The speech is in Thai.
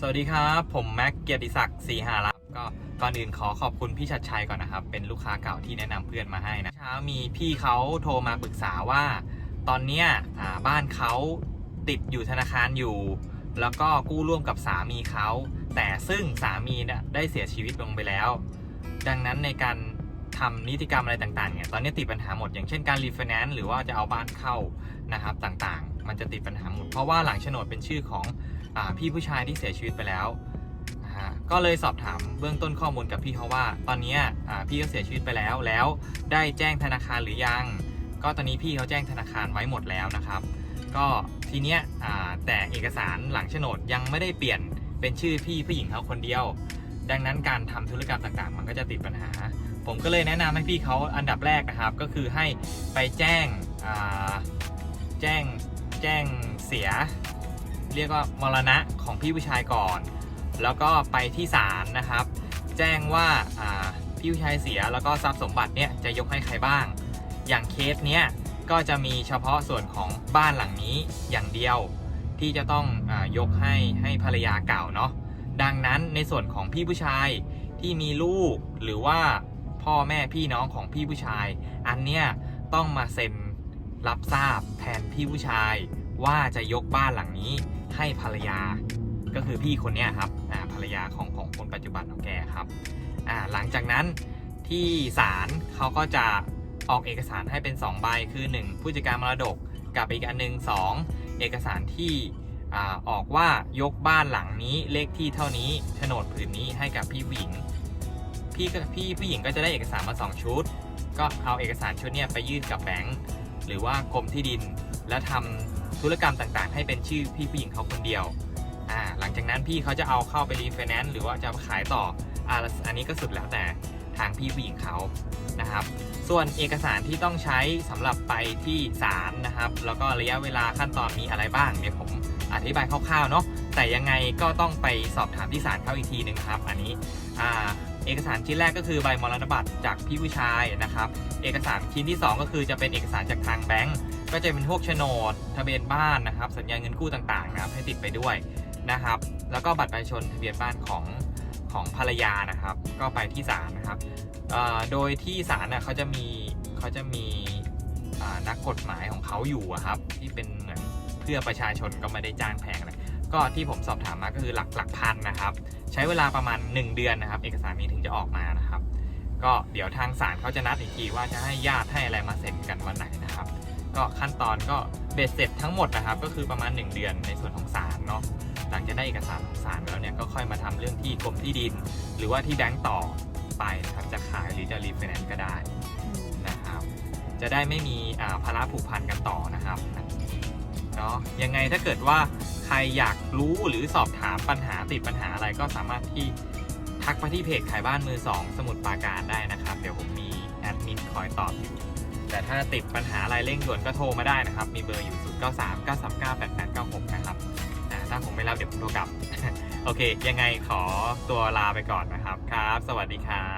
สวัสดีครับ ผมแม็กเกียรติศักดิ์ศรีหารับก็ก่อนอื่นขอขอบคุณพี่ชัดชัยก่อนนะครับ เป็นลูกค้าเก่าที่แนะนำเพื่อนมาให้นะเช้ามีพี่เขาโทรมาปรึกษาว่า ตอนเนี้ยบ้านเขาติดอยู่ธนาคารอยู่ แล้วก็กู้ร่วมกับสามีเขาแต่ซึ่งสามีเนี่ยได้เสียชีวิตลงไปแล้ว ดังนั้นในการทำนิติกรรมอะไรต่างๆเนี่ยตอนนี้ติดปัญหาหมดอย่างเช่นการรีไฟแนนซ์หรือว่าจะเอาบ้านเข้านะครับต่างๆ มันจะติดปัญหาหมดเพราะว่าหลังโฉนดเป็นชื่อของ พี่ผู้ชายที่เสียชีวิตไปแล้วก็เลยสอบถามเบื้องต้นข้อมูลกับพี่เขาว่า ตอนนี้พี่ก็เสียชีวิตไปแล้วแล้วได้แจ้งธนาคารหรือยัง ก็ตอนนี้พี่เขาแจ้งธนาคารไว้หมดแล้วนะครับ ก็ทีเนี้ยแต่เอกสารหลังโฉนดยังไม่ได้เปลี่ยนเป็นชื่อพี่ผู้หญิงเขาคนเดียว ดังนั้นการทำธุรกรรมต่างๆ มันก็จะติดปัญหา ผมก็เลยแนะนำให้พี่เขาอันดับแรกนะครับ ก็คือให้ไปแจ้งแจ้งแจ้งเสีย เรียกว่ามรณะของพี่ผู้ชายก่อน แล้วก็ไปที่ศาลนะครับ แจ้งว่าพี่ผู้ชายเสียแล้วก็ทรัพย์สมบัติเนี่ยจะยกให้ใครบ้าง อย่างเคสเนี้ยก็จะมีเฉพาะส่วนของบ้านหลังนี้อย่างเดียวที่จะต้องอยกให้ให้ภรรยาเก่าเนาะดังนั้นในส่วนของพี่ผู้ชายที่มีลูกหรือว่าพ่อแม่พี่น้องของพี่ผู้ชาย อันเนี้ยต้องมาเซ็นรับทราบแทนพี่ผู้ชายว่าจะยกบ้านหลังนี้ ให้ภรรยา ก็คือพี่คนนี้ครับภรรยาของของคนปัจจุบันของแกครับหลังจากนั้นที่ศาลเขาก็จะออกเอกสารให้เป็น 2 ใบคือ 1 ผู้จัดการมรดกกับอีกอันหนึ่งสองเอกสารที่อออกว่ายกบ้านหลังนี้เลขที่เท่านี้โฉนดผืนนี้ให้กับพี่ผู้หญิงพี่ก็พี่ผู้หญิงก็จะได้เอกสารมา 2 ชุด ก็เอาเอกสารชุดนี้ไปยื่นกับแบงก์หรือว่ากรมที่ดิน แล้วทำ ธุรกรรมต่างๆ ให้เป็นชื่อพี่ผู้หญิงเขาคนเดียวอ่าหลังจากนั้นพี่เขาจะเอาเข้าไปรีไฟแนนซ์หรือว่าจะขายต่ออ่าอันนี้ก็สุดแล้วแต่ทางพี่ผู้หญิงเขานะครับ ส่วนเอกสารที่ต้องใช้สำหรับไปที่ศาลนะครับ แล้วก็ระยะเวลาขั้นตอนมีอะไรบ้างเดี๋ยวผมอธิบายคร่าวๆเนาะแต่ยังไงก็ต้องไปสอบถามที่ศาลเขาอีกทีหนึ่งครับ อันนี้อ่า เอกสารชิ้นแรกก็คือใบมรณบัตรจากพี่ผู้ชายนะครับ เอกสารชิ้นที่ 2 ก็คือจะเป็นเอกสารจากทางแบงก์ก็จะเป็นพวกโฉนด ทะเบียนบ้านนะครับ สัญญาเงินกู้ต่างๆนะครับให้ติดไปด้วยนะครับ แล้วก็บัตรประชาชนทะเบียนบ้านของของภรรยานะครับ ก็ไปที่ศาลนะครับโดยที่ศาลน่ะเขาจะมีเขาจะมีนักกฎหมายของเขาอยู่ครับ ที่เป็นเหมือนเพื่อประชาชนก็ไม่ได้จ้างแพงเลย ก็ที่ผมสอบถามมาก็คือหลักหลักพันนะครับ ใช้เวลาประมาณ 1 เดือนนะครับ เอกสารนี้ถึงจะออกมานะครับ ก็เดี๋ยวทางศาลเขาจะนัดอีกทีว่าจะให้ญาติให้อะไรมาเซ็นกันวันไหนนะครับ ก็ขั้นตอนก็เบ็ดเสร็จทั้งหมดนะครับ ก็คือประมาณ 1 เดือนในส่วนของศาลเนาะหลังจากได้เอกสารของศาลแล้วเนี่ยก็ค่อยมาทำเรื่องที่กรมที่ดิน หรือว่าที่แบงก์ต่อไปนะครับจะขายหรือจะรีไฟแนนซ์ก็ได้นะครับ จะได้ไม่มีอ่าภาระผูกพันกันต่อนะครับเนาะยังไงถ้าเกิดว่า ใครอยากรู้หรือสอบถามปัญหาติดปัญหาอะไรก็สามารถที่ทักไปที่เพจขายบ้านมือสองสมุดปราการได้นะครับ เดี๋ยวผมมีแอดมินคอยตอบอยู่แต่ถ้าติดปัญหาอะไรเร่งด่วนก็โทรมาได้นะครับ มีเบอร์อยู่0 9 3 9 3 9 8 8 9 6 นะครับถ้าผมไม่รับเดี๋ยวผมโทรกลับ โอเค ยังไงขอตัวลาไปก่อนนะครับครับ สวัสดีครับ